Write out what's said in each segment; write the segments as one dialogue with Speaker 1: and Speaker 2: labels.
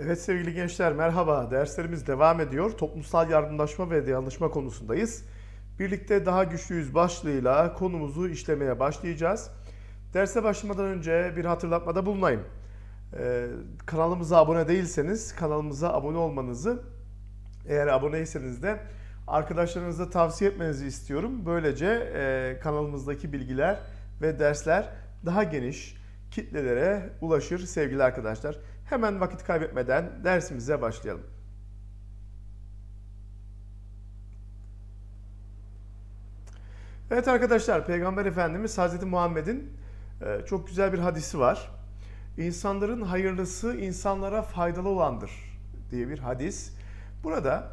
Speaker 1: Evet sevgili gençler merhaba. Derslerimiz devam ediyor. Toplumsal yardımlaşma ve dayanışma konusundayız. Birlikte daha güçlüyüz başlığıyla konumuzu işlemeye başlayacağız. Derse başlamadan önce bir hatırlatmada bulunayım. Ee, kanalımıza abone değilseniz kanalımıza abone olmanızı eğer aboneyseniz de arkadaşlarınıza tavsiye etmenizi istiyorum. Böylece e, kanalımızdaki bilgiler ve dersler daha geniş kitlelere ulaşır sevgili arkadaşlar. Hemen vakit kaybetmeden dersimize başlayalım. Evet arkadaşlar Peygamber Efendimiz Hazreti Muhammed'in e, çok güzel bir hadisi var. İnsanların hayırlısı insanlara faydalı olandır diye bir hadis. Burada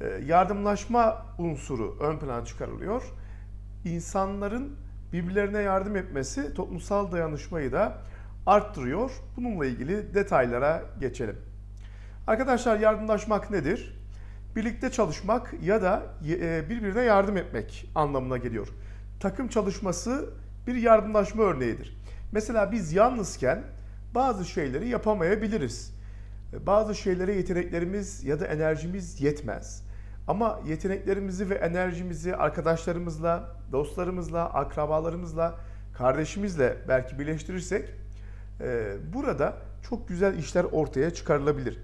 Speaker 1: e, yardımlaşma unsuru ön plana çıkarılıyor. İnsanların birbirlerine yardım etmesi toplumsal dayanışmayı da arttırıyor. Bununla ilgili detaylara geçelim. Arkadaşlar yardımlaşmak nedir? Birlikte çalışmak ya da e, birbirine yardım etmek anlamına geliyor. Takım çalışması bir yardımlaşma örneğidir. Mesela biz yalnızken bazı şeyleri yapamayabiliriz. Bazı şeylere yeteneklerimiz ya da enerjimiz yetmez. Ama yeteneklerimizi ve enerjimizi arkadaşlarımızla, dostlarımızla, akrabalarımızla, kardeşimizle belki birleştirirsek burada çok güzel işler ortaya çıkarılabilir.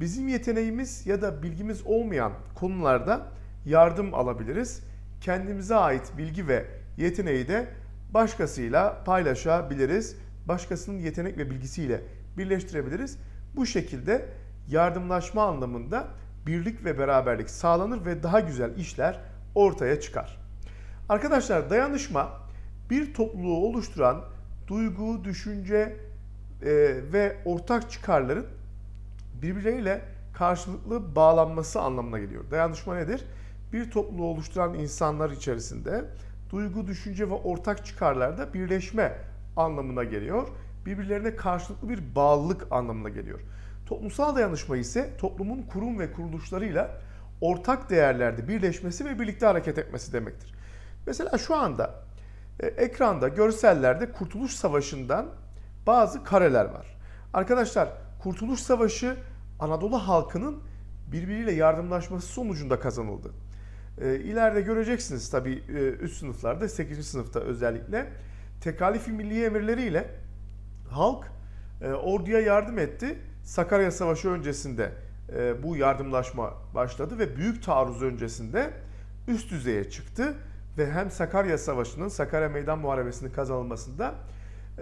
Speaker 1: Bizim yeteneğimiz ya da bilgimiz olmayan konularda yardım alabiliriz. Kendimize ait bilgi ve yeteneği de başkasıyla paylaşabiliriz. Başkasının yetenek ve bilgisiyle birleştirebiliriz. Bu şekilde yardımlaşma anlamında birlik ve beraberlik sağlanır ve daha güzel işler ortaya çıkar. Arkadaşlar dayanışma bir topluluğu oluşturan duygu, düşünce ve ortak çıkarların birbirleriyle karşılıklı bağlanması anlamına geliyor. Dayanışma nedir? Bir topluluğu oluşturan insanlar içerisinde duygu, düşünce ve ortak çıkarlarda birleşme anlamına geliyor. Birbirlerine karşılıklı bir bağlılık anlamına geliyor. Toplumsal dayanışma ise toplumun kurum ve kuruluşlarıyla ortak değerlerde birleşmesi ve birlikte hareket etmesi demektir. Mesela şu anda e, ekranda görsellerde Kurtuluş Savaşı'ndan bazı kareler var. Arkadaşlar Kurtuluş Savaşı Anadolu halkının birbiriyle yardımlaşması sonucunda kazanıldı. E, ileride göreceksiniz tabii e, üst sınıflarda 8. sınıfta özellikle tekalifi milli emirleriyle halk e, orduya yardım etti. Sakarya Savaşı öncesinde e, bu yardımlaşma başladı ve büyük taarruz öncesinde üst düzeye çıktı ve hem Sakarya Savaşı'nın Sakarya Meydan Muharebesi'nin kazanılmasında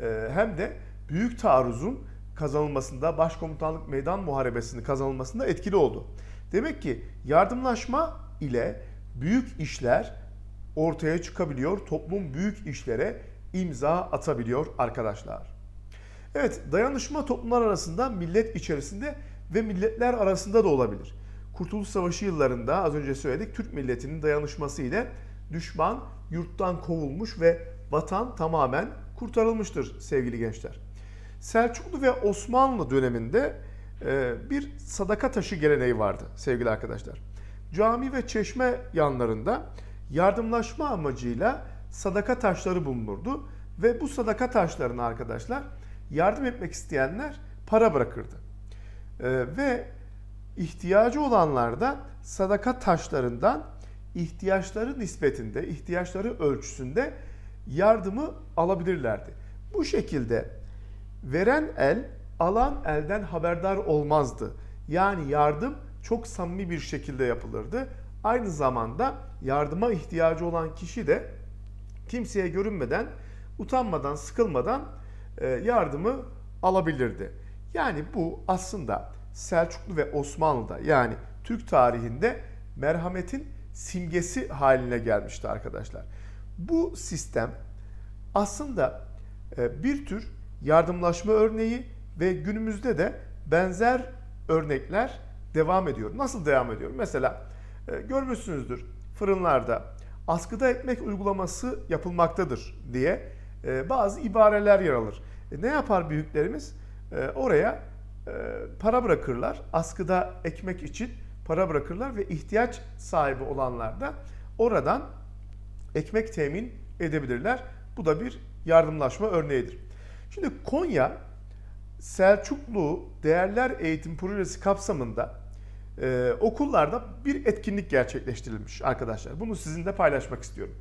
Speaker 1: e, hem de büyük taarruzun kazanılmasında Başkomutanlık Meydan Muharebesi'nin kazanılmasında etkili oldu. Demek ki yardımlaşma ile büyük işler ortaya çıkabiliyor. Toplum büyük işlere imza atabiliyor arkadaşlar. Evet, dayanışma toplumlar arasında, millet içerisinde ve milletler arasında da olabilir. Kurtuluş Savaşı yıllarında az önce söyledik Türk milletinin dayanışması ile düşman yurttan kovulmuş ve vatan tamamen kurtarılmıştır sevgili gençler. Selçuklu ve Osmanlı döneminde e, bir sadaka taşı geleneği vardı sevgili arkadaşlar. Cami ve çeşme yanlarında yardımlaşma amacıyla sadaka taşları bulunurdu ve bu sadaka taşlarını arkadaşlar yardım etmek isteyenler para bırakırdı. Ee, ve ihtiyacı olanlar da sadaka taşlarından ihtiyaçları nispetinde, ihtiyaçları ölçüsünde yardımı alabilirlerdi. Bu şekilde veren el alan elden haberdar olmazdı. Yani yardım çok samimi bir şekilde yapılırdı. Aynı zamanda yardıma ihtiyacı olan kişi de kimseye görünmeden, utanmadan, sıkılmadan e, yardımı alabilirdi. Yani bu aslında Selçuklu ve Osmanlı'da yani Türk tarihinde merhametin simgesi haline gelmişti arkadaşlar. Bu sistem aslında e, bir tür yardımlaşma örneği ve günümüzde de benzer örnekler devam ediyor. Nasıl devam ediyor? Mesela e, görmüşsünüzdür fırınlarda askıda ekmek uygulaması yapılmaktadır diye e, bazı ibareler yer alır. E, ne yapar büyüklerimiz? Oraya para bırakırlar. Askıda ekmek için para bırakırlar ve ihtiyaç sahibi olanlar da oradan ekmek temin edebilirler. Bu da bir yardımlaşma örneğidir. Şimdi Konya Selçuklu Değerler Eğitim Projesi kapsamında e, okullarda bir etkinlik gerçekleştirilmiş arkadaşlar. Bunu sizinle paylaşmak istiyorum.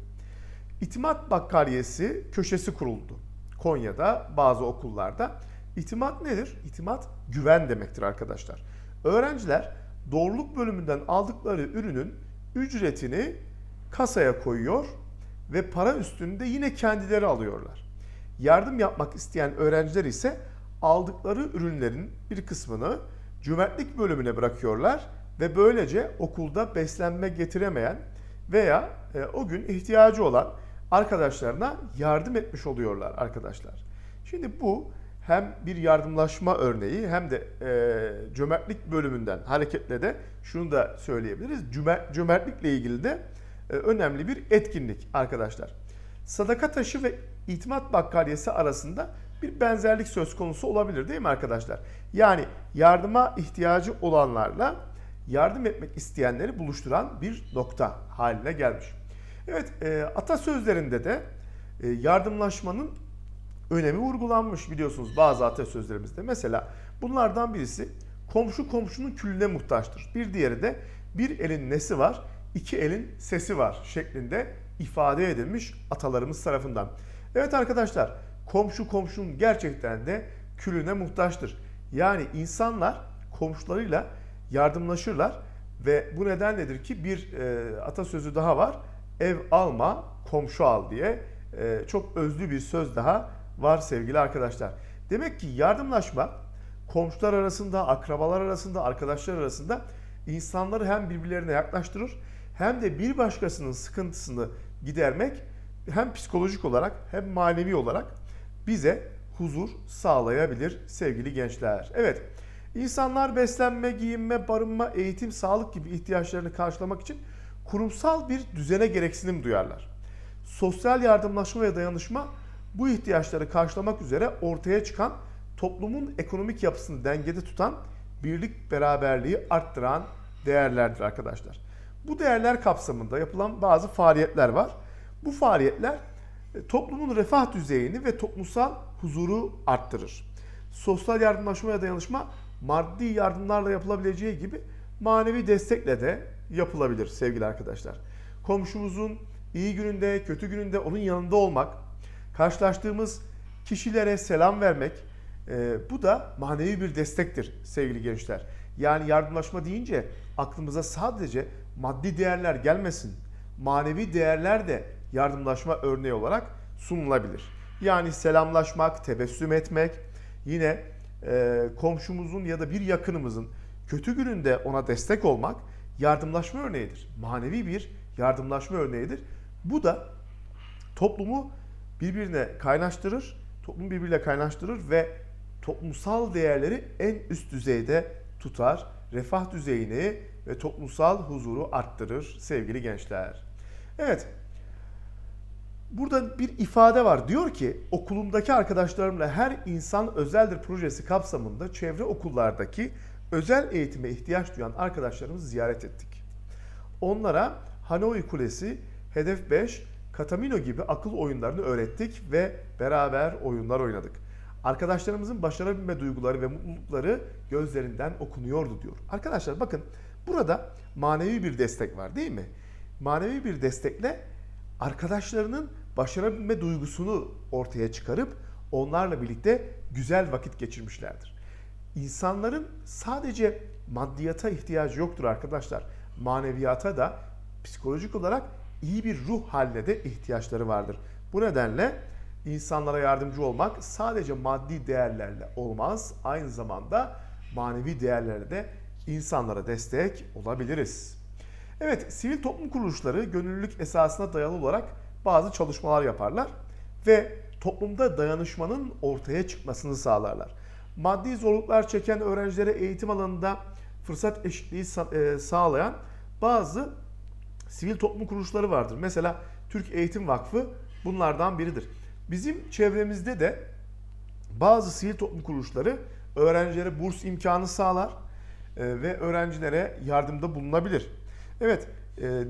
Speaker 1: İtimat Bakkaliyesi köşesi kuruldu. Konya'da bazı okullarda. İtimat nedir? İtimat güven demektir arkadaşlar. Öğrenciler doğruluk bölümünden aldıkları ürünün ücretini kasaya koyuyor ve para üstünde yine kendileri alıyorlar. Yardım yapmak isteyen öğrenciler ise aldıkları ürünlerin bir kısmını cömertlik bölümüne bırakıyorlar ve böylece okulda beslenme getiremeyen veya e, o gün ihtiyacı olan arkadaşlarına yardım etmiş oluyorlar arkadaşlar. Şimdi bu hem bir yardımlaşma örneği hem de e, cömertlik bölümünden hareketle de şunu da söyleyebiliriz. Cömer- cömertlikle ilgili de e, önemli bir etkinlik arkadaşlar. Sadaka taşı ve itimat bakkaliyesi arasında bir benzerlik söz konusu olabilir değil mi arkadaşlar? Yani yardıma ihtiyacı olanlarla yardım etmek isteyenleri buluşturan bir nokta haline gelmiş. Evet, e, atasözlerinde de e, yardımlaşmanın önemi vurgulanmış biliyorsunuz bazı atasözlerimizde. Mesela bunlardan birisi komşu komşunun külüne muhtaçtır. Bir diğeri de bir elin nesi var, iki elin sesi var şeklinde ifade edilmiş atalarımız tarafından. Evet arkadaşlar, komşu komşunun gerçekten de külüne muhtaçtır. Yani insanlar komşularıyla yardımlaşırlar ve bu nedenledir ki bir e, atasözü daha var. Ev alma, komşu al diye e, çok özlü bir söz daha var sevgili arkadaşlar. Demek ki yardımlaşma komşular arasında, akrabalar arasında, arkadaşlar arasında insanları hem birbirlerine yaklaştırır hem de bir başkasının sıkıntısını gidermek hem psikolojik olarak hem manevi olarak bize huzur sağlayabilir sevgili gençler. Evet, insanlar beslenme, giyinme, barınma, eğitim, sağlık gibi ihtiyaçlarını karşılamak için kurumsal bir düzene gereksinim duyarlar. Sosyal yardımlaşma ve dayanışma bu ihtiyaçları karşılamak üzere ortaya çıkan toplumun ekonomik yapısını dengede tutan, birlik beraberliği arttıran değerlerdir arkadaşlar. Bu değerler kapsamında yapılan bazı faaliyetler var. Bu faaliyetler e, toplumun refah düzeyini ve toplumsal huzuru arttırır. Sosyal yardımlaşma ve dayanışma maddi yardımlarla yapılabileceği gibi manevi destekle de yapılabilir sevgili arkadaşlar. Komşumuzun iyi gününde, kötü gününde onun yanında olmak, karşılaştığımız kişilere selam vermek, e, bu da manevi bir destektir sevgili gençler. Yani yardımlaşma deyince aklımıza sadece maddi değerler gelmesin. Manevi değerler de yardımlaşma örneği olarak sunulabilir. Yani selamlaşmak, tebessüm etmek, yine e, komşumuzun ya da bir yakınımızın kötü gününde ona destek olmak yardımlaşma örneğidir. Manevi bir yardımlaşma örneğidir. Bu da toplumu birbirine kaynaştırır, toplum birbiriyle kaynaştırır ve toplumsal değerleri en üst düzeyde tutar, refah düzeyini ve toplumsal huzuru arttırır sevgili gençler. Evet, burada bir ifade var. Diyor ki okulumdaki arkadaşlarımla her insan özeldir projesi kapsamında çevre okullardaki özel eğitime ihtiyaç duyan arkadaşlarımızı ziyaret ettik. Onlara Hanoi Kulesi, Hedef 5, Katamino gibi akıl oyunlarını öğrettik ve beraber oyunlar oynadık. Arkadaşlarımızın başarabilme duyguları ve mutlulukları gözlerinden okunuyordu diyor. Arkadaşlar bakın burada manevi bir destek var değil mi? Manevi bir destekle arkadaşlarının başarabilme duygusunu ortaya çıkarıp onlarla birlikte güzel vakit geçirmişlerdir. İnsanların sadece maddiyata ihtiyacı yoktur arkadaşlar. Maneviyata da psikolojik olarak iyi bir ruh haline de ihtiyaçları vardır. Bu nedenle insanlara yardımcı olmak sadece maddi değerlerle olmaz. Aynı zamanda manevi değerlerle de insanlara destek olabiliriz. Evet, sivil toplum kuruluşları gönüllülük esasına dayalı olarak bazı çalışmalar yaparlar ve toplumda dayanışmanın ortaya çıkmasını sağlarlar. Maddi zorluklar çeken öğrencilere eğitim alanında fırsat eşitliği sağlayan bazı sivil toplum kuruluşları vardır. Mesela Türk Eğitim Vakfı bunlardan biridir. Bizim çevremizde de bazı sivil toplum kuruluşları öğrencilere burs imkanı sağlar ve öğrencilere yardımda bulunabilir. Evet,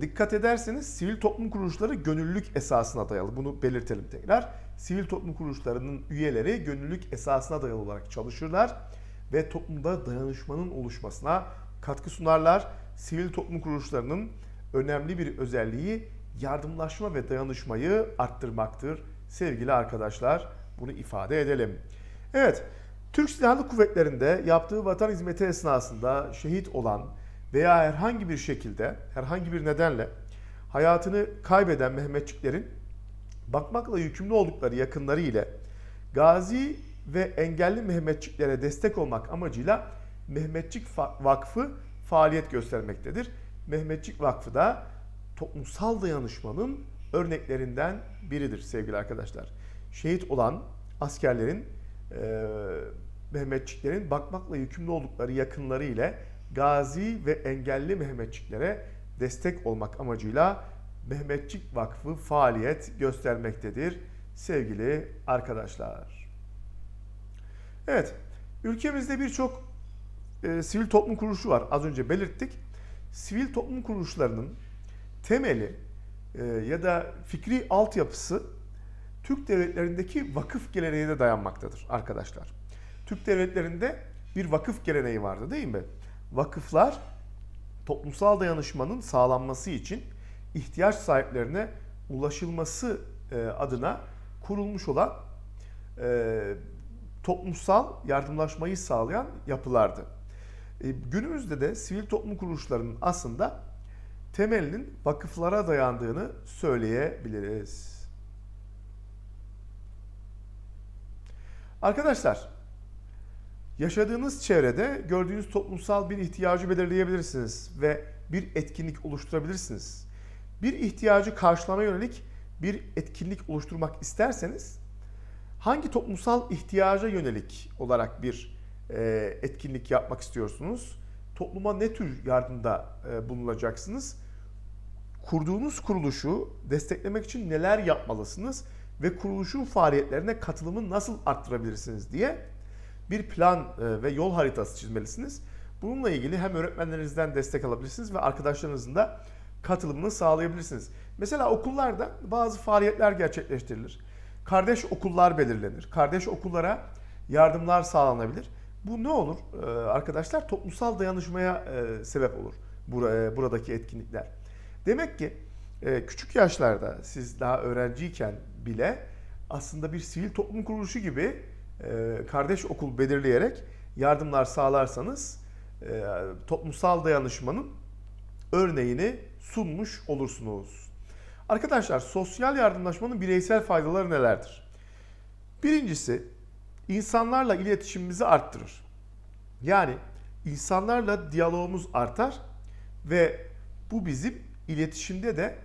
Speaker 1: dikkat ederseniz sivil toplum kuruluşları gönüllülük esasına dayalı. Bunu belirtelim tekrar. sivil toplum kuruluşlarının üyeleri gönüllülük esasına dayalı olarak çalışırlar ve toplumda dayanışmanın oluşmasına katkı sunarlar. Sivil toplum kuruluşlarının önemli bir özelliği yardımlaşma ve dayanışmayı arttırmaktır. Sevgili arkadaşlar bunu ifade edelim. Evet, Türk Silahlı Kuvvetleri'nde yaptığı vatan hizmeti esnasında şehit olan veya herhangi bir şekilde, herhangi bir nedenle hayatını kaybeden Mehmetçiklerin bakmakla yükümlü oldukları yakınları ile gazi ve engelli Mehmetçiklere destek olmak amacıyla Mehmetçik Vakfı faaliyet göstermektedir. Mehmetçik Vakfı da toplumsal dayanışmanın örneklerinden biridir sevgili arkadaşlar. Şehit olan askerlerin, Mehmetçiklerin bakmakla yükümlü oldukları yakınları ile gazi ve engelli Mehmetçiklere destek olmak amacıyla Mehmetçik Vakfı faaliyet göstermektedir sevgili arkadaşlar. Evet, ülkemizde birçok e, sivil toplum kuruluşu var. Az önce belirttik. Sivil toplum kuruluşlarının temeli e, ya da fikri altyapısı Türk devletlerindeki vakıf geleneğine dayanmaktadır arkadaşlar. Türk devletlerinde bir vakıf geleneği vardı değil mi? Vakıflar toplumsal dayanışmanın sağlanması için ihtiyaç sahiplerine ulaşılması e, adına kurulmuş olan e, toplumsal yardımlaşmayı sağlayan yapılardı. E, günümüzde de sivil toplum kuruluşlarının aslında temelinin vakıflara dayandığını söyleyebiliriz. Arkadaşlar, yaşadığınız çevrede gördüğünüz toplumsal bir ihtiyacı belirleyebilirsiniz ve bir etkinlik oluşturabilirsiniz. Bir ihtiyacı karşılama yönelik bir etkinlik oluşturmak isterseniz hangi toplumsal ihtiyaca yönelik olarak bir e, etkinlik yapmak istiyorsunuz? Topluma ne tür yardımda e, bulunacaksınız? Kurduğunuz kuruluşu desteklemek için neler yapmalısınız ve kuruluşun faaliyetlerine katılımı nasıl arttırabilirsiniz diye bir plan e, ve yol haritası çizmelisiniz. Bununla ilgili hem öğretmenlerinizden destek alabilirsiniz ve arkadaşlarınızın da katılımını sağlayabilirsiniz. Mesela okullarda bazı faaliyetler gerçekleştirilir. Kardeş okullar belirlenir. Kardeş okullara yardımlar sağlanabilir. Bu ne olur Ee, arkadaşlar? Toplumsal dayanışmaya e, sebep olur bura- e, buradaki etkinlikler. Demek ki e, küçük yaşlarda siz daha öğrenciyken bile aslında bir sivil toplum kuruluşu gibi e, kardeş okul belirleyerek yardımlar sağlarsanız e, toplumsal dayanışmanın örneğini sunmuş olursunuz. Arkadaşlar sosyal yardımlaşmanın bireysel faydaları nelerdir? Birincisi insanlarla iletişimimizi arttırır. Yani insanlarla diyalogumuz artar ve bu bizim iletişimde de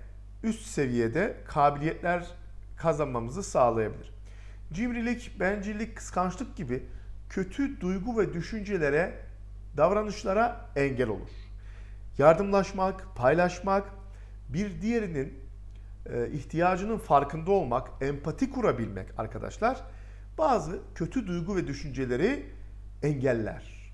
Speaker 1: üst seviyede kabiliyetler kazanmamızı sağlayabilir. Cimrilik, bencillik, kıskançlık gibi kötü duygu ve düşüncelere, davranışlara engel olur. Yardımlaşmak, paylaşmak, bir diğerinin e, ihtiyacının farkında olmak, empati kurabilmek arkadaşlar bazı kötü duygu ve düşünceleri engeller.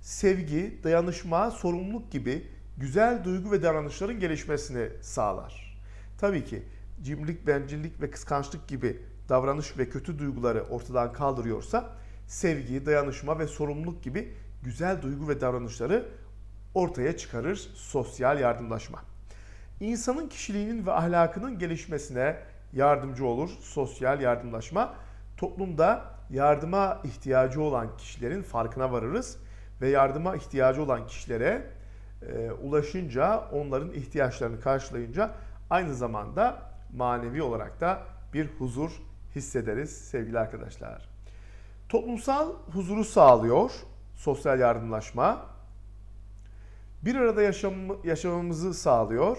Speaker 1: Sevgi, dayanışma, sorumluluk gibi güzel duygu ve davranışların gelişmesini sağlar. Tabii ki cimrilik, bencillik ve kıskançlık gibi davranış ve kötü duyguları ortadan kaldırıyorsa sevgi, dayanışma ve sorumluluk gibi güzel duygu ve davranışları ortaya çıkarır sosyal yardımlaşma. İnsanın kişiliğinin ve ahlakının gelişmesine yardımcı olur sosyal yardımlaşma. Toplumda yardıma ihtiyacı olan kişilerin farkına varırız ve yardıma ihtiyacı olan kişilere e, ulaşınca, onların ihtiyaçlarını karşılayınca aynı zamanda manevi olarak da bir huzur hissederiz sevgili arkadaşlar. Toplumsal huzuru sağlıyor sosyal yardımlaşma. Bir arada yaşam, yaşamamızı sağlıyor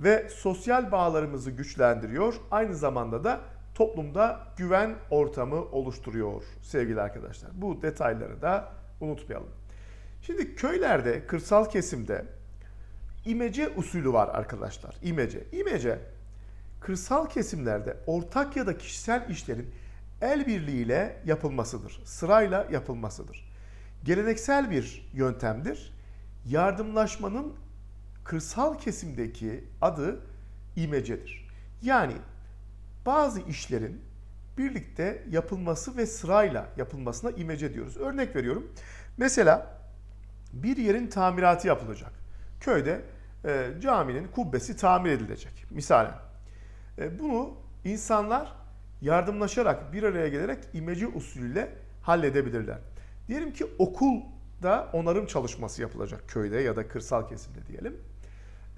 Speaker 1: ve sosyal bağlarımızı güçlendiriyor. Aynı zamanda da toplumda güven ortamı oluşturuyor sevgili arkadaşlar. Bu detayları da unutmayalım. Şimdi köylerde, kırsal kesimde imece usulü var arkadaşlar. İmece. İmece kırsal kesimlerde ortak ya da kişisel işlerin el birliğiyle yapılmasıdır. Sırayla yapılmasıdır. Geleneksel bir yöntemdir. Yardımlaşmanın kırsal kesimdeki adı imecedir. Yani bazı işlerin birlikte yapılması ve sırayla yapılmasına imece diyoruz. Örnek veriyorum. Mesela bir yerin tamiratı yapılacak. Köyde e, caminin kubbesi tamir edilecek. Misalen. E, bunu insanlar yardımlaşarak bir araya gelerek imece usulüyle halledebilirler. Diyelim ki okulda onarım çalışması yapılacak köyde ya da kırsal kesimde diyelim.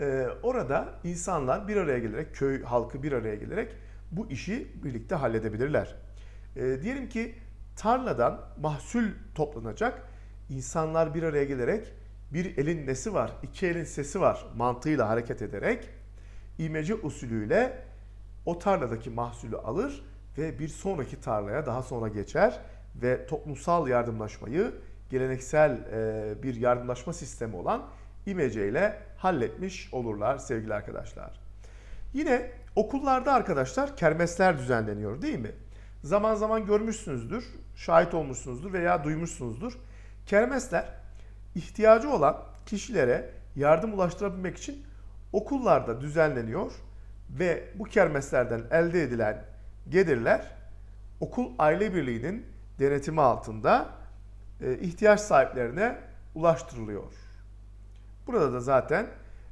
Speaker 1: E, orada insanlar bir araya gelerek, köy halkı bir araya gelerek bu işi birlikte halledebilirler. E, diyelim ki tarladan mahsul toplanacak, insanlar bir araya gelerek bir elin nesi var, iki elin sesi var mantığıyla hareket ederek imece usulüyle o tarladaki mahsulü alır ve bir sonraki tarlaya daha sonra geçer ve toplumsal yardımlaşmayı geleneksel e, bir yardımlaşma sistemi olan imece ile halletmiş olurlar sevgili arkadaşlar. Yine okullarda arkadaşlar kermesler düzenleniyor değil mi? Zaman zaman görmüşsünüzdür, şahit olmuşsunuzdur veya duymuşsunuzdur. Kermesler ihtiyacı olan kişilere yardım ulaştırabilmek için okullarda düzenleniyor ve bu kermeslerden elde edilen gelirler okul aile birliğinin denetimi altında e, ihtiyaç sahiplerine ulaştırılıyor. Burada da zaten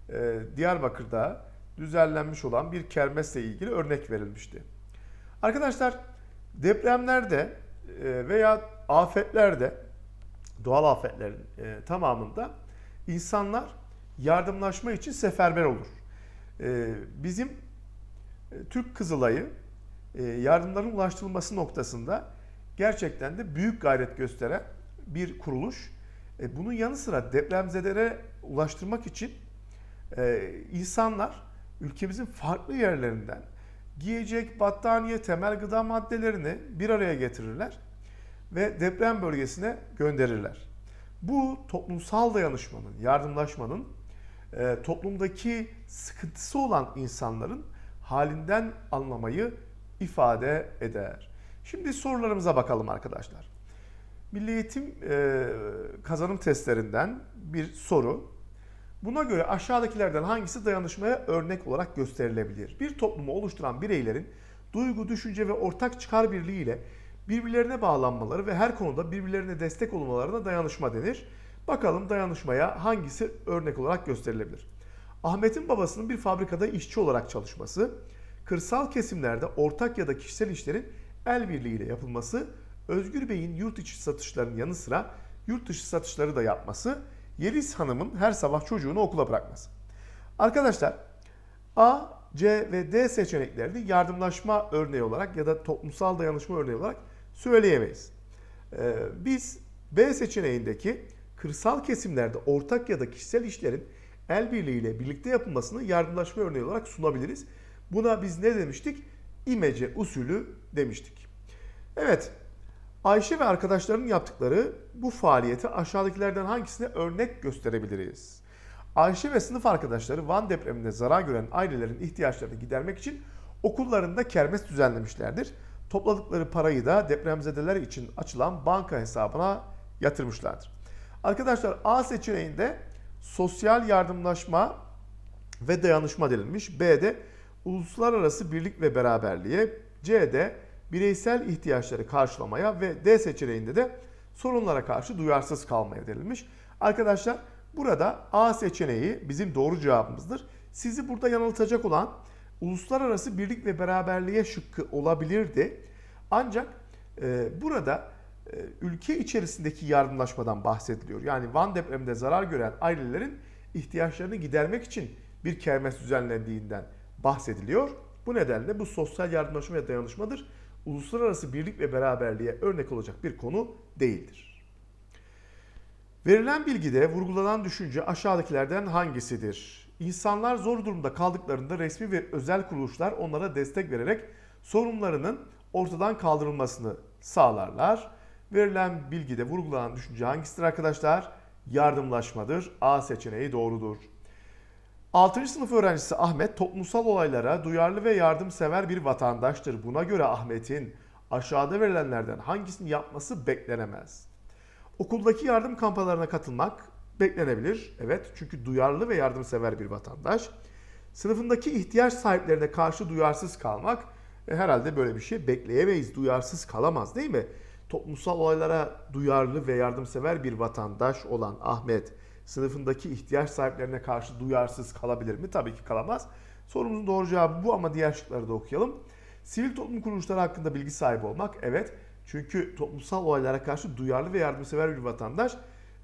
Speaker 1: e, Diyarbakır'da düzenlenmiş olan bir kermesle ilgili örnek verilmişti. Arkadaşlar depremlerde e, veya afetlerde doğal afetlerin tamamında insanlar yardımlaşma için seferber olur. E, bizim e, Türk Kızılay'ı e, yardımların ulaştırılması noktasında gerçekten de büyük gayret gösteren bir kuruluş. E, bunun yanı sıra depremzedelere ulaştırmak için insanlar ülkemizin farklı yerlerinden giyecek, battaniye, temel gıda maddelerini bir araya getirirler ve deprem bölgesine gönderirler. Bu toplumsal dayanışmanın, yardımlaşmanın e, toplumdaki sıkıntısı olan insanların halinden anlamayı ifade eder. Şimdi sorularımıza bakalım arkadaşlar. Milli Eğitim e, kazanım testlerinden bir soru. Buna göre aşağıdakilerden hangisi dayanışmaya örnek olarak gösterilebilir? Bir toplumu oluşturan bireylerin duygu, düşünce ve ortak çıkar birliğiyle birbirlerine bağlanmaları ve her konuda birbirlerine destek olmalarına dayanışma denir. Bakalım dayanışmaya hangisi örnek olarak gösterilebilir? Ahmet'in babasının bir fabrikada işçi olarak çalışması, kırsal kesimlerde ortak ya da kişisel işlerin el birliğiyle yapılması, Özgür Bey'in yurt içi satışlarının yanı sıra yurt dışı satışları da yapması, Yeliz Hanım'ın her sabah çocuğunu okula bırakması. Arkadaşlar A, C ve D seçeneklerini yardımlaşma örneği olarak ya da toplumsal dayanışma örneği olarak söyleyemeyiz. Ee, biz B seçeneğindeki kırsal kesimlerde ortak ya da kişisel işlerin el birliğiyle birlikte yapılmasını yardımlaşma örneği olarak sunabiliriz. Buna biz ne demiştik? İmece usulü demiştik. Evet, Ayşe ve arkadaşlarının yaptıkları bu faaliyeti aşağıdakilerden hangisine örnek gösterebiliriz? Ayşe ve sınıf arkadaşları Van depreminde zarar gören ailelerin ihtiyaçlarını gidermek için okullarında kermes düzenlemişlerdir. Topladıkları parayı da depremzedeler için açılan banka hesabına yatırmışlardır. Arkadaşlar A seçeneğinde sosyal yardımlaşma ve dayanışma denilmiş. B'de uluslararası birlik ve beraberliğe, C'de bireysel ihtiyaçları karşılamaya ve D seçeneğinde de sorunlara karşı duyarsız kalmaya denilmiş. Arkadaşlar burada A seçeneği bizim doğru cevabımızdır. Sizi burada yanıltacak olan uluslararası birlik ve beraberliğe şıkkı olabilirdi. Ancak e, burada ülke içerisindeki yardımlaşmadan bahsediliyor. Yani Van depreminde zarar gören ailelerin ihtiyaçlarını gidermek için bir kermes düzenlendiğinden bahsediliyor. Bu nedenle bu sosyal yardımlaşma ve dayanışmadır. Uluslararası birlik ve beraberliğe örnek olacak bir konu değildir. Verilen bilgide vurgulanan düşünce aşağıdakilerden hangisidir? İnsanlar zor durumda kaldıklarında resmi ve özel kuruluşlar onlara destek vererek sorunlarının ortadan kaldırılmasını sağlarlar. Verilen bilgide vurgulanan düşünce hangisidir arkadaşlar? Yardımlaşmadır. A seçeneği doğrudur. 6. sınıf öğrencisi Ahmet toplumsal olaylara duyarlı ve yardımsever bir vatandaştır. Buna göre Ahmet'in aşağıda verilenlerden hangisini yapması beklenemez. Okuldaki yardım kampanyalarına katılmak beklenebilir. Evet çünkü duyarlı ve yardımsever bir vatandaş. Sınıfındaki ihtiyaç sahiplerine karşı duyarsız kalmak E, herhalde böyle bir şey bekleyemeyiz. Duyarsız kalamaz değil mi? Toplumsal olaylara duyarlı ve yardımsever bir vatandaş olan Ahmet sınıfındaki ihtiyaç sahiplerine karşı duyarsız kalabilir mi? Tabii ki kalamaz. Sorumuzun doğru cevabı bu ama diğer şıkları da okuyalım. Sivil toplum kuruluşları hakkında bilgi sahibi olmak evet. Çünkü toplumsal olaylara karşı duyarlı ve yardımsever bir vatandaş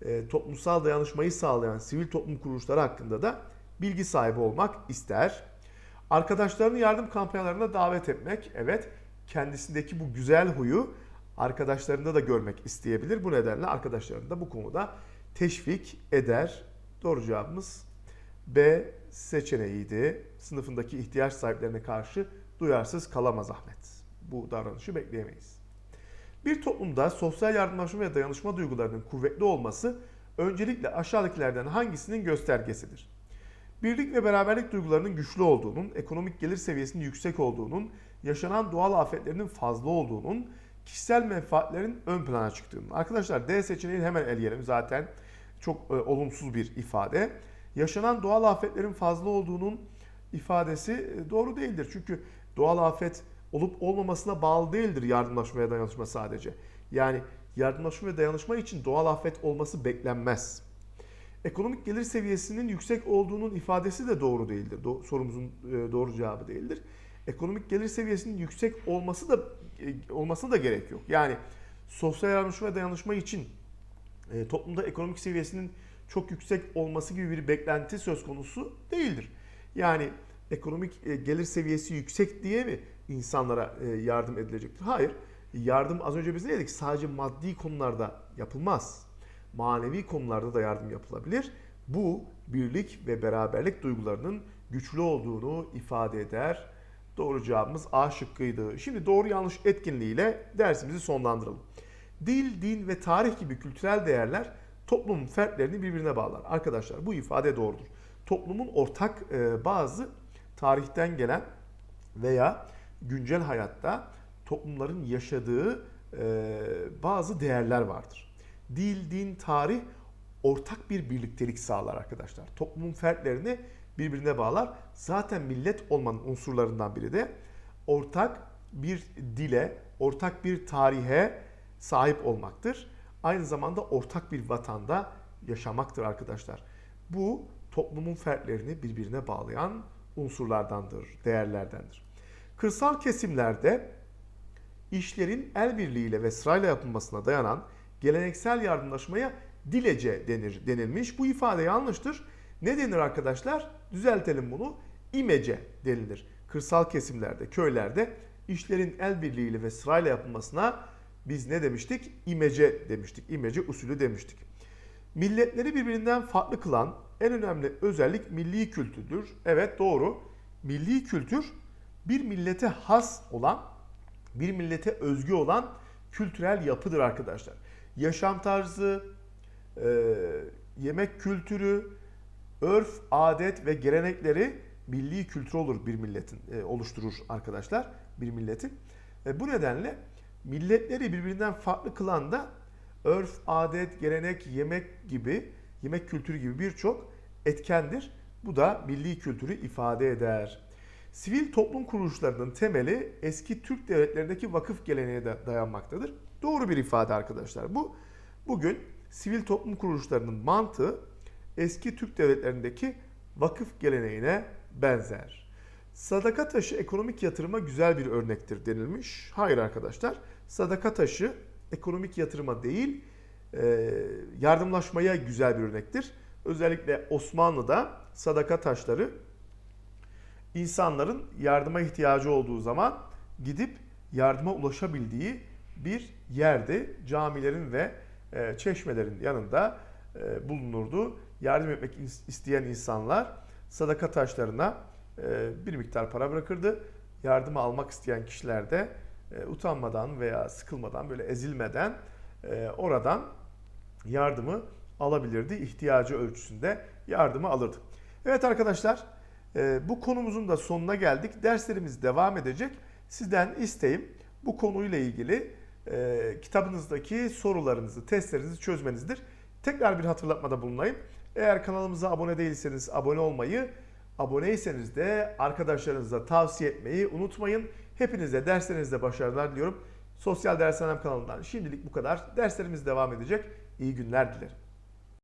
Speaker 1: e, toplumsal dayanışmayı sağlayan sivil toplum kuruluşları hakkında da bilgi sahibi olmak ister. Arkadaşlarını yardım kampanyalarına davet etmek evet. Kendisindeki bu güzel huyu arkadaşlarında da görmek isteyebilir. Bu nedenle arkadaşlarını da bu konuda teşvik eder. Doğru cevabımız B seçeneğiydi. Sınıfındaki ihtiyaç sahiplerine karşı duyarsız kalamaz Ahmet. Bu davranışı bekleyemeyiz. Bir toplumda sosyal yardımlaşma ve dayanışma duygularının kuvvetli olması öncelikle aşağıdakilerden hangisinin göstergesidir? Birlik ve beraberlik duygularının güçlü olduğunun, ekonomik gelir seviyesinin yüksek olduğunun, yaşanan doğal afetlerinin fazla olduğunun, kişisel menfaatlerin ön plana çıktığının. Arkadaşlar D seçeneğini hemen eleyelim zaten çok e, olumsuz bir ifade. Yaşanan doğal afetlerin fazla olduğunun ifadesi e, doğru değildir. Çünkü doğal afet olup olmamasına bağlı değildir yardımlaşma ve dayanışma sadece. Yani yardımlaşma ve dayanışma için doğal afet olması beklenmez. Ekonomik gelir seviyesinin yüksek olduğunun ifadesi de doğru değildir. Do- sorumuzun e, doğru cevabı değildir. Ekonomik gelir seviyesinin yüksek olması da olmasına da gerek yok. Yani sosyal yardımlaşma ve dayanışma için e, toplumda ekonomik seviyesinin çok yüksek olması gibi bir beklenti söz konusu değildir. Yani ekonomik e, gelir seviyesi yüksek diye mi insanlara e, yardım edilecektir? Hayır. Yardım az önce biz ne dedik? Sadece maddi konularda yapılmaz. Manevi konularda da yardım yapılabilir. Bu birlik ve beraberlik duygularının güçlü olduğunu ifade eder. Doğru cevabımız A şıkkıydı. Şimdi doğru yanlış etkinliğiyle dersimizi sonlandıralım. Dil, din ve tarih gibi kültürel değerler toplumun fertlerini birbirine bağlar. Arkadaşlar bu ifade doğrudur. Toplumun ortak e, bazı tarihten gelen veya güncel hayatta toplumların yaşadığı e, bazı değerler vardır. Dil, din, tarih ortak bir birliktelik sağlar arkadaşlar. Toplumun fertlerini birbirine bağlar. Zaten millet olmanın unsurlarından biri de ortak bir dile, ortak bir tarihe sahip olmaktır. Aynı zamanda ortak bir vatanda yaşamaktır arkadaşlar. Bu toplumun fertlerini birbirine bağlayan unsurlardandır, değerlerdendir. Kırsal kesimlerde işlerin el birliğiyle ve sırayla yapılmasına dayanan geleneksel yardımlaşmaya dilece denir denilmiş. Bu ifade yanlıştır. Ne denir arkadaşlar? Düzeltelim bunu. İmece denilir. Kırsal kesimlerde, köylerde işlerin el birliğiyle ve sırayla yapılmasına biz ne demiştik? İmece demiştik. İmece usulü demiştik. Milletleri birbirinden farklı kılan en önemli özellik milli kültürdür. Evet doğru. Milli kültür bir millete has olan, bir millete özgü olan kültürel yapıdır arkadaşlar. Yaşam tarzı, yemek kültürü, örf, adet ve gelenekleri milli kültür olur bir milletin, e, oluşturur arkadaşlar bir milletin. E, bu nedenle milletleri birbirinden farklı kılan da örf, adet, gelenek, yemek gibi, yemek kültürü gibi birçok etkendir. Bu da milli kültürü ifade eder. Sivil toplum kuruluşlarının temeli eski Türk devletlerindeki vakıf geleneğe de dayanmaktadır. Doğru bir ifade arkadaşlar. Bu bugün sivil toplum kuruluşlarının mantığı eski Türk devletlerindeki vakıf geleneğine benzer. Sadaka taşı ekonomik yatırıma güzel bir örnektir denilmiş. Hayır arkadaşlar. Sadaka taşı ekonomik yatırıma değil e, yardımlaşmaya güzel bir örnektir. Özellikle Osmanlı'da sadaka taşları insanların yardıma ihtiyacı olduğu zaman gidip yardıma ulaşabildiği bir yerde camilerin ve e, çeşmelerin yanında e, bulunurdu. Yardım etmek isteyen insanlar sadaka taşlarına e, bir miktar para bırakırdı. Yardımı almak isteyen kişiler de utanmadan veya sıkılmadan böyle ezilmeden oradan yardımı alabilirdi. İhtiyacı ölçüsünde yardımı alırdı. Evet arkadaşlar bu konumuzun da sonuna geldik. Derslerimiz devam edecek. Sizden isteğim bu konuyla ilgili kitabınızdaki sorularınızı, testlerinizi çözmenizdir. Tekrar bir hatırlatmada bulunayım. Eğer kanalımıza abone değilseniz abone olmayı, aboneyseniz de arkadaşlarınıza tavsiye etmeyi unutmayın. Hepinize derslerinizde başarılar diliyorum. Sosyal Dershanem kanalından şimdilik bu kadar. Derslerimiz devam edecek. İyi günler dilerim.